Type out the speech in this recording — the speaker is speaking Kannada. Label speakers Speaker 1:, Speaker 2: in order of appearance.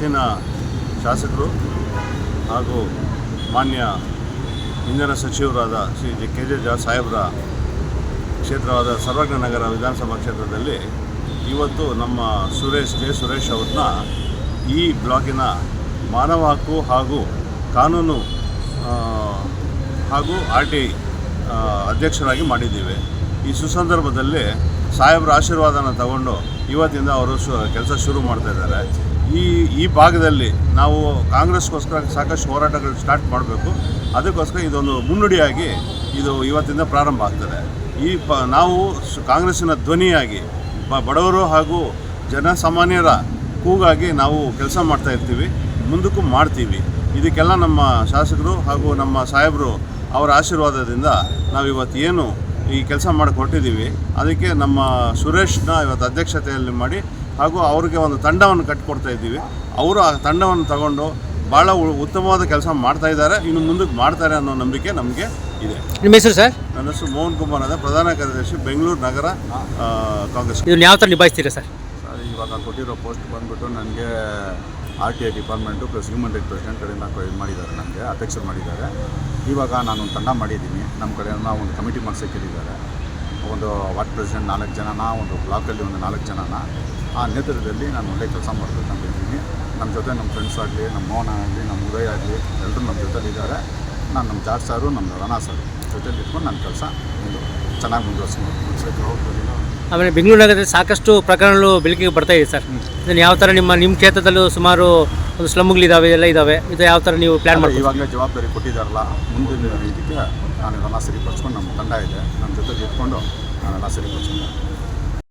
Speaker 1: ನೆಚ್ಚಿನ ಶಾಸಕರು ಹಾಗೂ ಮಾನ್ಯ ಇಂಧನ ಸಚಿವರಾದ ಶ್ರೀ ಜಿ ಕೆ ಜೆ ಜಾ ಸಾಹೇಬ್ರ ಕ್ಷೇತ್ರವಾದ ಸರ್ವಜ್ಞ ನಗರ ವಿಧಾನಸಭಾ ಕ್ಷೇತ್ರದಲ್ಲಿ ಇವತ್ತು ನಮ್ಮ ಸುರೇಶ್ ಜೆ ಸುರೇಶ್ ಅವ್ರನ್ನ ಈ ಬ್ಲಾಕಿನ ಮಾನವ ಹಕ್ಕು ಹಾಗೂ ಕಾನೂನು ಹಾಗೂ ಆರ್ ಟಿ ಅಧ್ಯಕ್ಷರಾಗಿ ಮಾಡಿದ್ದೀವಿ. ಈ ಸುಸಂದರ್ಭದಲ್ಲಿ ಸಾಹೇಬ್ರ ಆಶೀರ್ವಾದನ ತಗೊಂಡು ಇವತ್ತಿಂದ ಅವರು ಶು, ಕೆಲಸ ಶುರು ಮಾಡ್ತಾ ಇದ್ದಾರೆ. ಈ ಈ ಭಾಗದಲ್ಲಿ ನಾವು ಕಾಂಗ್ರೆಸ್ಗೋಸ್ಕರ ಸಾಕಷ್ಟು ಹೋರಾಟಗಳು ಸ್ಟಾರ್ಟ್ ಮಾಡಬೇಕು. ಅದಕ್ಕೋಸ್ಕರ ಇದೊಂದು ಮುನ್ನುಡಿಯಾಗಿ ಇದು ಇವತ್ತಿಂದ ಪ್ರಾರಂಭ ಆಗ್ತದೆ. ಈ ಪ, ನಾವು ಕಾಂಗ್ರೆಸ್ಸಿನ ಧ್ವನಿಯಾಗಿ ಬಡವರು ಹಾಗೂ ಜನಸಾಮಾನ್ಯರ ಕೂಗಾಗಿ ನಾವು ಕೆಲಸ ಮಾಡ್ತಾ ಇರ್ತೀವಿ, ಮುಂದಕ್ಕೂ ಮಾಡ್ತೀವಿ. ಇದಕ್ಕೆಲ್ಲ ನಮ್ಮ ಶಾಸಕರು ಹಾಗೂ ನಮ್ಮ ಸಾಹೇಬರು ಅವರ ಆಶೀರ್ವಾದದಿಂದ ನಾವು ಇವತ್ತು ಏನು ಈ ಕೆಲಸ ಮಾಡಿ ಕೊಟ್ಟಿದ್ದೀವಿ ಅದಕ್ಕೆ ನಮ್ಮ ಸುರೇಶ್ನ ಇವತ್ತು ಅಧ್ಯಕ್ಷತೆಯಲ್ಲಿ ಮಾಡಿ ಹಾಗೂ ಅವ್ರಿಗೆ ಒಂದು ತಂಡವನ್ನು ಕಟ್ಟಿಕೊಡ್ತಾ ಇದ್ದೀವಿ. ಅವರು ಆ ತಂಡವನ್ನು ತಗೊಂಡು ಭಾಳ ಉ- ಉತ್ತಮವಾದ ಕೆಲಸ ಮಾಡ್ತಾ ಇದ್ದಾರೆ. ಇನ್ನು ಮುಂದಕ್ಕೆ ಮಾಡ್ತಾರೆ ಅನ್ನೋ ನಂಬಿಕೆ ನಮಗೆ ಇದೆ.
Speaker 2: ನಿಮ್ಮ ಹೆಸರು ಸರ್?
Speaker 1: ನನ್ನ ಹೆಸರು ಮೋಹನ್ ಕುಮಾರ್ ಅದ ಪ್ರಧಾನ ಕಾರ್ಯದರ್ಶಿ ಬೆಂಗಳೂರು ನಗರ ಕಾಂಗ್ರೆಸ್
Speaker 2: ಇದನ್ನು ಯಾವ ಥರ ನಿಭಾಯಿಸ್ತೀರಾ ಸರ್?
Speaker 3: ಸರ್ ಇವಾಗ ಕೊಟ್ಟಿರೋ ಪೋಸ್ಟ್ ಬಂದ್ಬಿಟ್ಟು ನನಗೆ R T I department plus human right president ಕಡೆಯಿಂದ ಮಾಡಿದ್ದಾರೆ ನನಗೆ ಅಧ್ಯಕ್ಷರು ಮಾಡಿದ್ದಾರೆ. ಇವಾಗ ನಾನು ಒಂದು ತಂಡ ಮಾಡಿದ್ದೀನಿ. ನಮ್ಮ ಕಡೆ ನಾವು ಒಂದು ಕಮಿಟಿ ಮಾಡ್ಸೋಕೆ ಇದ್ದಾರೆ ಒಂದು ವಾರ್ಡ್ ಪ್ರೆಸಿಡೆಂಟ್ ನಾಲ್ಕು ಜನನ ಒಂದು ಬ್ಲಾಕಲ್ಲಿ ಒಂದು ನಾಲ್ಕು ಜನನ ಆ ನೇತೃತ್ವದಲ್ಲಿ ನಾನು ಒಳ್ಳೆ ಕೆಲಸ ಮಾಡಬೇಕಂತ ಇದ್ದೀನಿ. ನಮ್ಮ ಜೊತೆ ನಮ್ಮ ಫ್ರೆಂಡ್ಸ್ ಆಗಲಿ, ನಮ್ಮ ಮೋಹನ ಆಗಲಿ, ನಮ್ಮ ಉದಯ ಆಗಲಿ ಎಲ್ಲರೂ ನಮ್ಮ ಜೊತೆಲಿದ್ದಾರೆ. ನಾನು ನಮ್ಮ ಜಾಟ್ ಸಾರು, ನಮ್ಮ ರಣ ಸಾರು. ಜೊತೆಲಿ ಇಟ್ಕೊಂಡು ನನ್ನ ಕೆಲಸ ಒಂದು ಚೆನ್ನಾಗಿ ಮುಂದುವರ್ಸ್ಕೊಂಡು
Speaker 2: ಆಮೇಲೆ ಬೆಂಗಳೂರು ನಗರದಲ್ಲಿ ಸಾಕಷ್ಟು ಪ್ರಕರಣಗಳು ಬೆಳಕಿಗೆ ಬರ್ತಾ ಇದೆ ಸರ್. ಇದನ್ನು ಯಾವ ಥರ ನಿಮ್ಮ ನಿಮ್ಮ ಕ್ಷೇತ್ರದಲ್ಲೂ ಸುಮಾರು ಒಂದು ಸ್ಲಮ್ಗಳಿದ್ದಾವೆ ಎಲ್ಲ ಇದ್ದಾವೆ ಇದು ಯಾವ ಥರ ನೀವು ಪ್ಲ್ಯಾನ್ ಮಾಡಿ
Speaker 3: ಇವಾಗಲೇ ಜವಾಬ್ದಾರಿ ಕೊಟ್ಟಿದ್ದಾರಲ್ಲ ಮುಂದಿನ ಇದಕ್ಕೆ ನಾನೆಲ್ಲ ಸರಿಪಡಿಸ್ಕೊಂಡು ನಮ್ಮ ತಂಡ ಇದೆ. ನಮ್ಮ ಜೊತೆಗೆ ಇಟ್ಕೊಂಡು ನಾನೆಲ್ಲ ಸರಿಪಡಿಸ್ಕೊಂಡು